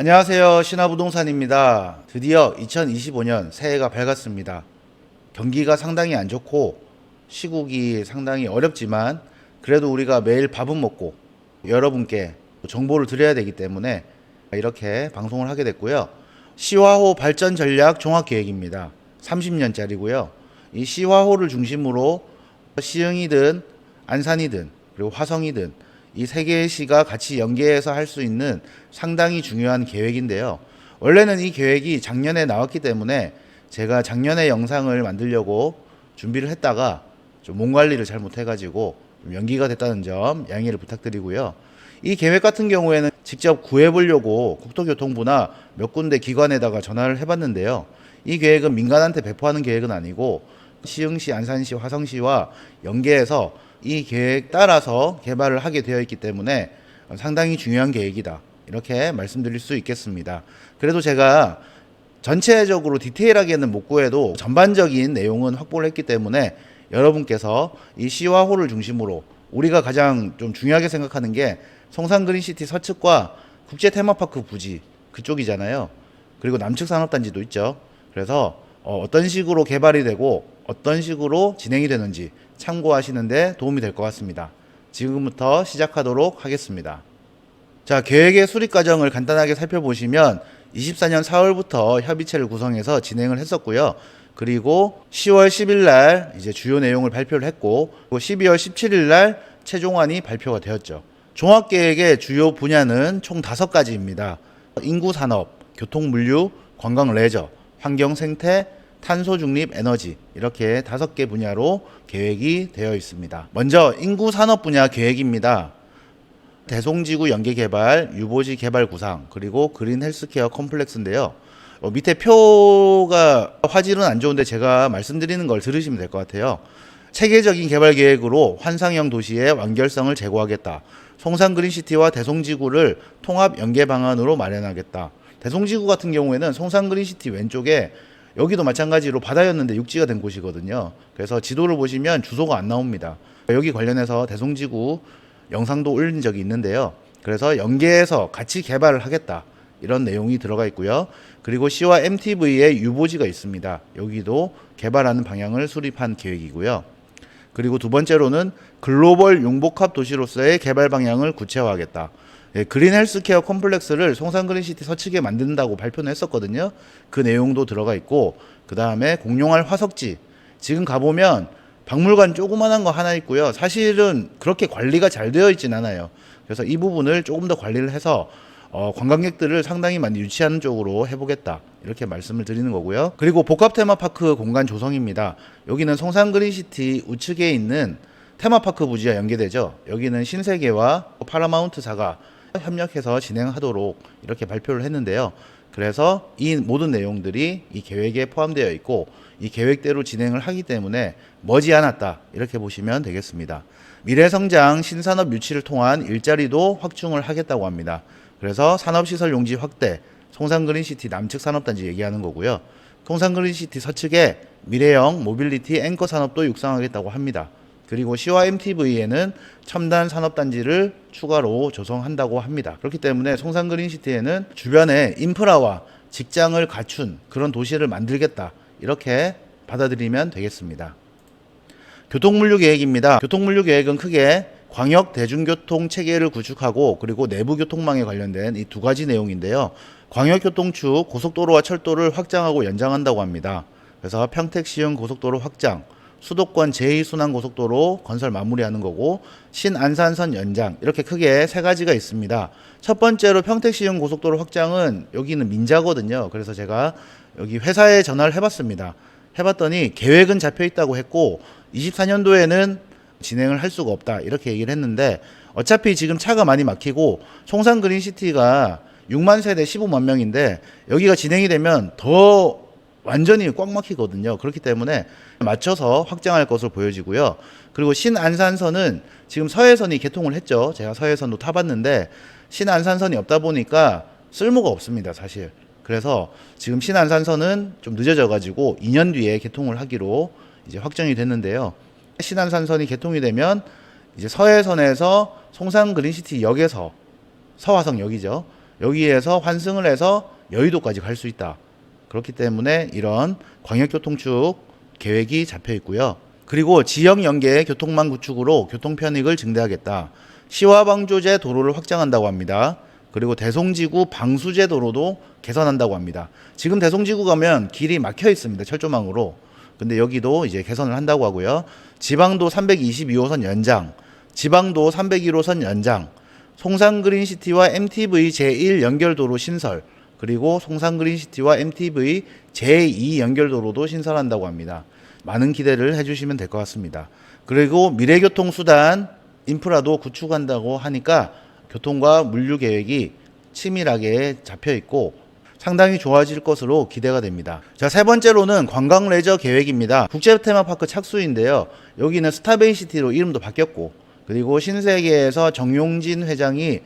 안녕하세요. 신화부동산입니다. 드디어 2025년 새해가 밝았습니다. 경기가 상당히 안 좋고 시국이 상당히 어렵지만 그래도 우리가 매일 밥은 먹고 여러분께 정보를 드려야 되기 때문에 이렇게 방송을 하게 됐고요. 시화호 발전 전략 종합 계획입니다. 30년짜리고요. 이 시화호를 중심으로 시흥이든 안산이든 그리고 화성이든 이 세 개의 시가 같이 연계해서 할 수 있는 상당히 중요한 계획인데요. 원래는 이 계획이 작년에 나왔기 때문에 제가 작년에 영상을 만들려고 준비를 했다가 좀 몸 관리를 잘 못해가지고 좀 연기가 됐다는 점 양해를 부탁드리고요. 이 계획 같은 경우에는 직접 구해보려고 국토교통부나 몇 군데 기관에다가 전화를 해봤는데요. 이 계획은 민간한테 배포하는 계획은 아니고 시흥시, 안산시, 화성시와 연계해서 이 계획 따라서 개발을 하게 되어 있기 때문에 상당히 중요한 계획이다. 이렇게 말씀드릴 수 있겠습니다. 그래도 제가 전체적으로 디테일하게는 못 구해도 전반적인 내용은 확보를 했기 때문에 여러분께서 이 시화호를 중심으로 우리가 가장 좀 중요하게 생각하는 게 성산 그린시티 서측과 국제 테마파크 부지 그쪽이잖아요. 그리고 남측 산업단지도 있죠. 그래서 어, 어떤 식으로 개발이 되고 어떤 식으로 진행이 되는지 참고하시는데 도움이 될 것 같습니다. 지금부터 시작하도록 하겠습니다. 자, 계획의 수립 과정을 간단하게 살펴보시면 24년 4월부터 협의체를 구성해서 진행을 했었고요. 그리고 10월 10일 날 이제 주요 내용을 발표를 했고, 그리고 12월 17일 날 최종안이 발표가 되었죠. 종합 계획의 주요 분야는 총 다섯 가지입니다. 인구 산업, 교통 물류, 관광 레저, 환경 생태, 탄소 중립 에너지 이렇게 다섯 개 분야로 계획이 되어 있습니다. 먼저 인구 산업 분야 계획입니다. 대송지구 연계 개발, 유보지 개발 구상, 그리고 그린 헬스케어 컴플렉스인데요. 어, 밑에 표가 화질은 안 좋은데 제가 말씀드리는 걸 들으시면 될 것 같아요. 체계적인 개발 계획으로 환상형 도시의 완결성을 제고하겠다. 송산 그린시티와 대송지구를 통합 연계 방안으로 마련하겠다. 대송지구 같은 경우에는 송산 그린시티 왼쪽에 여기도 마찬가지로 바다였는데 육지가 된 곳이거든요. 그래서 지도를 보시면 주소가 안 나옵니다. 여기 관련해서 대송지구 영상도 올린 적이 있는데요. 그래서 연계해서 같이 개발을 하겠다. 이런 내용이 들어가 있고요. 그리고 C와 MTV의 유보지가 있습니다. 여기도 개발하는 방향을 수립한 계획이고요. 그리고 두 번째로는 글로벌 융복합 도시로서의 개발 방향을 구체화하겠다. 예, 그린 헬스케어 컴플렉스를 송산 그린시티 서측에 만든다고 발표는 했었거든요. 그 내용도 들어가 있고 그 다음에 공룡할 화석지 지금 가보면 박물관 조그만한 거 하나 있고요. 사실은 그렇게 관리가 잘 되어 있진 않아요. 그래서 이 부분을 조금 더 관리를 해서 어, 관광객들을 상당히 많이 유치하는 쪽으로 해보겠다. 이렇게 말씀을 드리는 거고요. 그리고 복합 테마파크 공간 조성입니다. 여기는 송산 그린시티 우측에 있는 테마파크 부지와 연계되죠. 여기는 신세계와 파라마운트사가 협력해서 진행하도록 이렇게 발표를 했는데요. 그래서 이 모든 내용들이 이 계획에 포함되어 있고 이 계획대로 진행을 하기 때문에 머지않았다 이렇게 보시면 되겠습니다. 미래성장 신산업 유치를 통한 일자리도 확충을 하겠다고 합니다. 그래서 산업시설 용지 확대, 송산그린시티 남측 산업단지 얘기하는 거고요. 송산그린시티 서측에 미래형 모빌리티 앵커 산업도 육성하겠다고 합니다. 그리고 C와 MTV에는 첨단 산업단지를 추가로 조성한다고 합니다. 그렇기 때문에 송산 그린시티에는 주변에 인프라와 직장을 갖춘 그런 도시를 만들겠다. 이렇게 받아들이면 되겠습니다. 교통물류 계획입니다. 교통물류 계획은 크게 광역 대중교통 체계를 구축하고 그리고 내부 교통망에 관련된 이 두 가지 내용인데요. 광역교통축 고속도로와 철도를 확장하고 연장한다고 합니다. 그래서 평택 시흥 고속도로 확장, 수도권 제2순환 고속도로 건설 마무리하는 거고 신안산선 연장 이렇게 크게 세 가지가 있습니다. 첫 번째로 평택 시흥 고속도로 확장은 여기는 민자거든요. 그래서 제가 여기 회사에 전화를 해봤습니다. 해봤더니 계획은 잡혀 있다고 했고 24년도에는 진행을 할 수가 없다 이렇게 얘기를 했는데 어차피 지금 차가 많이 막히고 송산 그린시티가 6만 세대 15만 명인데 여기가 진행이 되면 더 완전히 꽉 막히거든요. 그렇기 때문에 맞춰서 확장할 것으로 보여지고요. 그리고 신안산선은 지금 서해선이 개통을 했죠. 제가 서해선도 타봤는데 신안산선이 없다 보니까 쓸모가 없습니다. 사실. 그래서 지금 신안산선은 좀 늦어져 가지고 2년 뒤에 개통을 하기로 이제 확정이 됐는데요. 신안산선이 개통이 되면 이제 서해선에서 송산 그린시티 역에서 서화성 역이죠. 여기에서 환승을 해서 여의도까지 갈 수 있다. 그렇기 때문에 이런 광역교통축 계획이 잡혀 있고요. 그리고 지역 연계 교통망 구축으로 교통 편익을 증대하겠다. 시와 방조제 도로를 확장한다고 합니다. 그리고 대송지구 방수제 도로도 개선한다고 합니다. 지금 대송지구 가면 길이 막혀 있습니다. 철조망으로. 근데 여기도 이제 개선을 한다고 하고요. 지방도 322호선 연장, 지방도 301호선 연장, 송산 그린시티와 MTV 제1 연결도로 신설, 그리고 송산 그린시티와 MTV 제2 연결도로도 신설한다고 합니다. 많은 기대를 해주시면 될 것 같습니다. 그리고 미래교통 수단 인프라도 구축한다고 하니까 교통과 물류 계획이 치밀하게 잡혀 있고 상당히 좋아질 것으로 기대가 됩니다. 자, 세 번째로는 관광 레저 계획입니다. 국제 테마파크 착수인데요. 여기는 스타베이 시티로 이름도 바뀌었고 그리고 신세계에서 정용진 회장이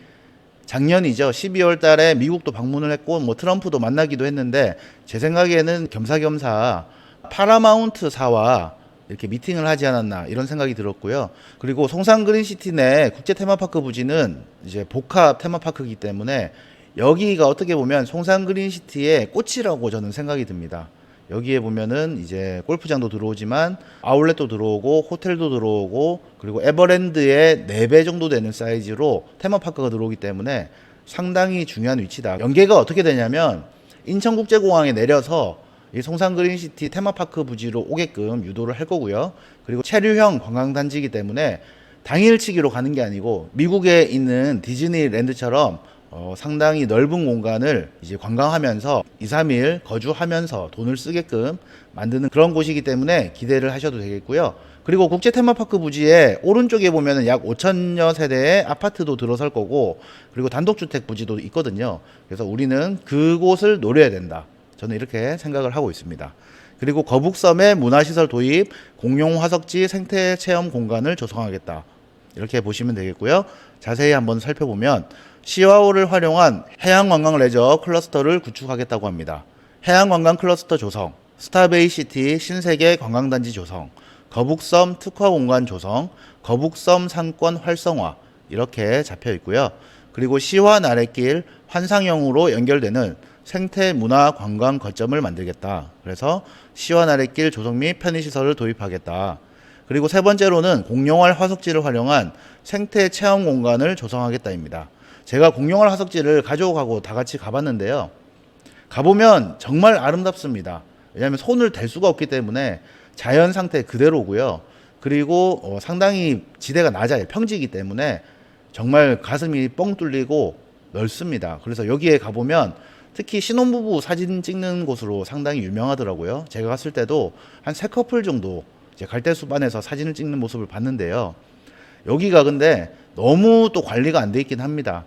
작년이죠. 12월 달에 미국도 방문을 했고 뭐 트럼프도 만나기도 했는데 제 생각에는 겸사겸사 파라마운트사와 이렇게 미팅을 하지 않았나 이런 생각이 들었고요. 그리고 송산 그린시티 내 국제 테마파크 부지는 이제 복합 테마파크이기 때문에 여기가 어떻게 보면 송산 그린시티의 꽃이라고 저는 생각이 듭니다. 여기에 보면은 이제 골프장도 들어오지만 아울렛도 들어오고 호텔도 들어오고 그리고 에버랜드의 4배 정도 되는 사이즈로 테마파크가 들어오기 때문에 상당히 중요한 위치다. 연계가 어떻게 되냐면 인천국제공항에 내려서 이 송산 그린시티 테마파크 부지로 오게끔 유도를 할 거고요. 그리고 체류형 관광단지이기 때문에 당일치기로 가는 게 아니고 미국에 있는 디즈니랜드처럼 어, 상당히 넓은 공간을 이제 관광하면서 2, 3일 거주하면서 돈을 쓰게끔 만드는 그런 곳이기 때문에 기대를 하셔도 되겠고요. 그리고 국제 테마파크 부지에 오른쪽에 보면은 약 5천여 세대의 아파트도 들어설 거고 그리고 단독주택 부지도 있거든요. 그래서 우리는 그곳을 노려야 된다. 저는 이렇게 생각을 하고 있습니다. 그리고 거북섬의 문화시설 도입, 공용 화석지 생태 체험 공간을 조성하겠다. 이렇게 보시면 되겠고요. 자세히 한번 살펴보면 시와호를 활용한 해양관광 레저 클러스터를 구축하겠다고 합니다. 해양관광 클러스터 조성, 스타베이시티 신세계 관광단지 조성, 거북섬 특화 공간 조성, 거북섬 상권 활성화 이렇게 잡혀 있고요. 그리고 시와 나래길 환상형으로 연결되는 생태 문화 관광 거점을 만들겠다. 그래서 시와 나래길 조성 및 편의시설을 도입하겠다. 그리고 세 번째로는 공룡알 화석지를 활용한 생태 체험 공간을 조성하겠다입니다. 제가 공룡알 화석지를 가져가고 다 같이 가봤는데요. 가보면 정말 아름답습니다. 왜냐하면 손을 댈 수가 없기 때문에 자연 상태 그대로고요. 그리고 어, 상당히 지대가 낮아요. 평지이기 때문에 정말 가슴이 뻥 뚫리고 넓습니다. 그래서 여기에 가보면 특히 신혼부부 사진 찍는 곳으로 상당히 유명하더라고요. 제가 갔을 때도 한 세 커플 정도 이제 갈대숲안에서 사진을 찍는 모습을 봤는데요. 여기가 근데 너무 또 관리가 안 돼 있긴 합니다.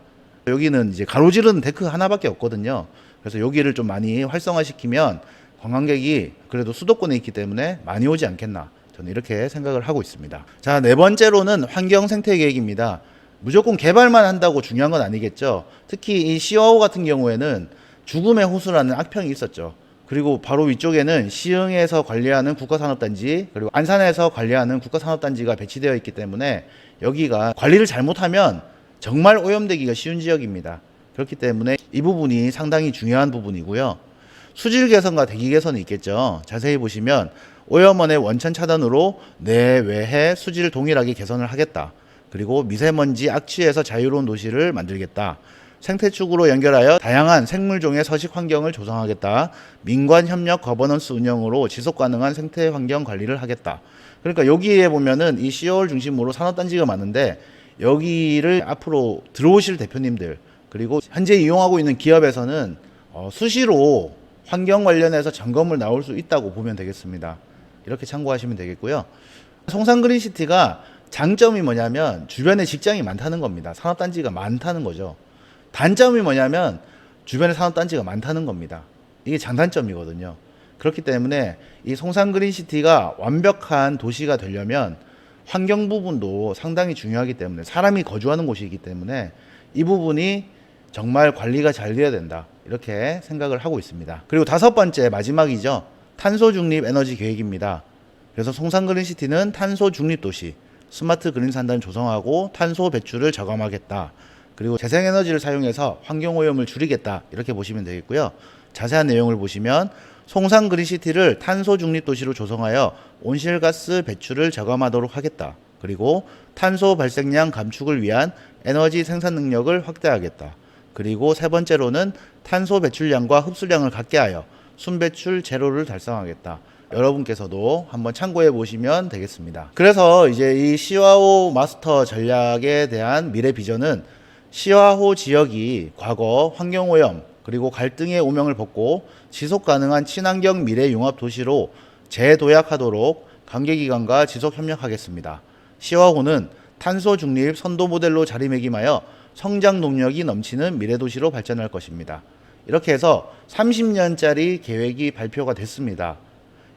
여기는 이제 가로지르는 데크 하나밖에 없거든요. 그래서 여기를 좀 많이 활성화시키면 관광객이 그래도 수도권에 있기 때문에 많이 오지 않겠나. 저는 이렇게 생각을 하고 있습니다. 자, 네 번째로는 환경 생태 계획입니다. 무조건 개발만 한다고 중요한 건 아니겠죠. 특히 이 시와호 같은 경우에는 죽음의 호수라는 악평이 있었죠. 그리고 바로 위쪽에는 시흥에서 관리하는 국가산업단지 그리고 안산에서 관리하는 국가산업단지가 배치되어 있기 때문에 여기가 관리를 잘못하면 정말 오염되기가 쉬운 지역입니다. 그렇기 때문에 이 부분이 상당히 중요한 부분이고요. 수질 개선과 대기 개선이 있겠죠. 자세히 보시면 오염원의 원천 차단으로 내외해 수질을 동일하게 개선을 하겠다. 그리고 미세먼지 악취에서 자유로운 도시를 만들겠다. 생태축으로 연결하여 다양한 생물종의 서식 환경을 조성하겠다. 민관 협력 거버넌스 운영으로 지속 가능한 생태 환경 관리를 하겠다. 그러니까 여기에 보면은 이 시어월 중심으로 산업단지가 많은데 여기를 앞으로 들어오실 대표님들 그리고 현재 이용하고 있는 기업에서는 어, 수시로 환경 관련해서 점검을 나올 수 있다고 보면 되겠습니다. 이렇게 참고하시면 되겠고요. 송산 그린시티가 장점이 뭐냐면 주변에 직장이 많다는 겁니다. 산업단지가 많다는 거죠. 단점이 뭐냐면 주변에 산업 단지가 많다는 겁니다. 이게 장단점이거든요. 그렇기 때문에 이 송산 그린시티가 완벽한 도시가 되려면 환경 부분도 상당히 중요하기 때문에 사람이 거주하는 곳이기 때문에 이 부분이 정말 관리가 잘 돼야 된다. 이렇게 생각을 하고 있습니다. 그리고 다섯 번째 마지막이죠. 탄소 중립 에너지 계획입니다. 그래서 송산 그린시티는 탄소 중립 도시, 스마트 그린 산단을 조성하고 탄소 배출을 저감하겠다. 그리고 재생에너지를 사용해서 환경오염을 줄이겠다 이렇게 보시면 되겠고요. 자세한 내용을 보시면 송산 그린시티를 탄소 중립 도시로 조성하여 온실가스 배출을 저감하도록 하겠다. 그리고 탄소 발생량 감축을 위한 에너지 생산 능력을 확대하겠다. 그리고 세 번째로는 탄소 배출량과 흡수량을 같게 하여 순배출 제로를 달성하겠다. 여러분께서도 한번 참고해 보시면 되겠습니다. 그래서 이제 이 시와호 마스터 전략에 대한 미래 비전은 시와호 지역이 과거 환경오염 그리고 갈등의 오명을 벗고 지속 가능한 친환경 미래 융합 도시로 재도약하도록 관계기관과 지속 협력하겠습니다. 시와호는 탄소 중립 선도 모델로 자리매김하여 성장 동력이 넘치는 미래 도시로 발전할 것입니다. 이렇게 해서 30년짜리 계획이 발표가 됐습니다.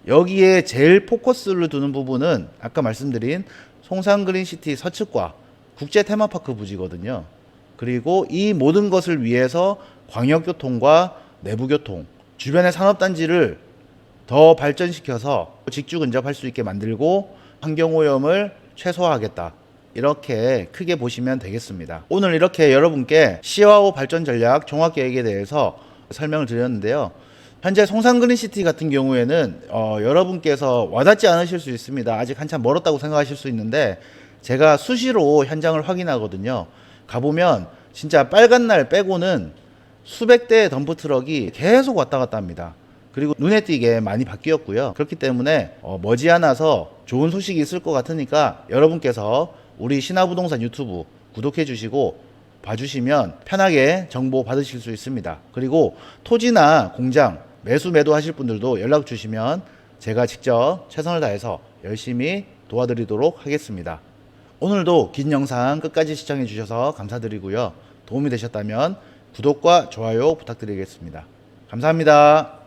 여기에 제일 포커스를 두는 부분은 아까 말씀드린 송산 그린시티 서측과 국제 테마파크 부지거든요. 그리고 이 모든 것을 위해서 광역교통과 내부교통, 주변의 산업단지를 더 발전시켜서 직주 근접할 수 있게 만들고 환경오염을 최소화하겠다. 이렇게 크게 보시면 되겠습니다. 오늘 이렇게 여러분께 시와호 발전 전략 종합 계획에 대해서 설명을 드렸는데요. 현재 송산 그린시티 같은 경우에는 어, 여러분께서 와닿지 않으실 수 있습니다. 아직 한참 멀었다고 생각하실 수 있는데 제가 수시로 현장을 확인하거든요. 가보면 진짜 빨간 날 빼고는 수백 대의 덤프 트럭이 계속 왔다 갔다 합니다. 그리고 눈에 띄게 많이 바뀌었고요. 그렇기 때문에 어, 머지않아서 좋은 소식이 있을 것 같으니까 여러분께서 우리 신화부동산 유튜브 구독해 주시고 봐주시면 편하게 정보 받으실 수 있습니다. 그리고 토지나 공장 매수 매도 하실 분들도 연락 주시면 제가 직접 최선을 다해서 열심히 도와드리도록 하겠습니다. 오늘도 긴 영상 끝까지 시청해 주셔서 감사드리고요. 도움이 되셨다면 구독과 좋아요 부탁드리겠습니다. 감사합니다.